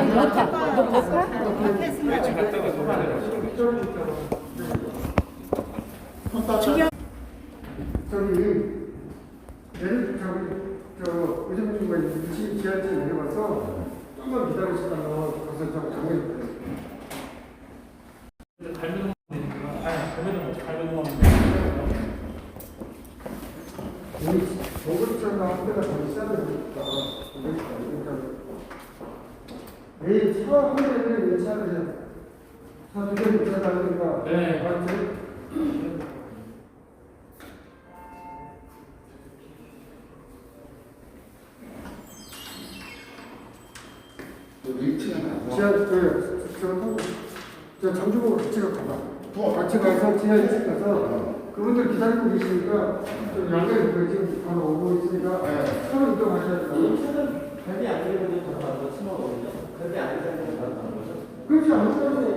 안 높아. 너? 너 저기 내일 저기 저 의정부가 유치 지하철 내려가서 조금만 기다리시다가 가서 저 정해 우리 정글처럼 한 대가 더 있어야 되니까 그러니까 내일 차한 대를 내 차를 차두 대를 있어야 되니까 네. 맞지? 지하 그 저, 저 장주보고 같이 가봐. 같이 가서 지하 1층 가서 그분들 기다리고 계시니까 좀 양가에 그 지금 바로 오고 있으니까 서로 이동하셔야 돼요. 별이 안 되는 데 들어가서 심어거든요. 별이 안 들어가는 거죠. 그렇지? 오늘은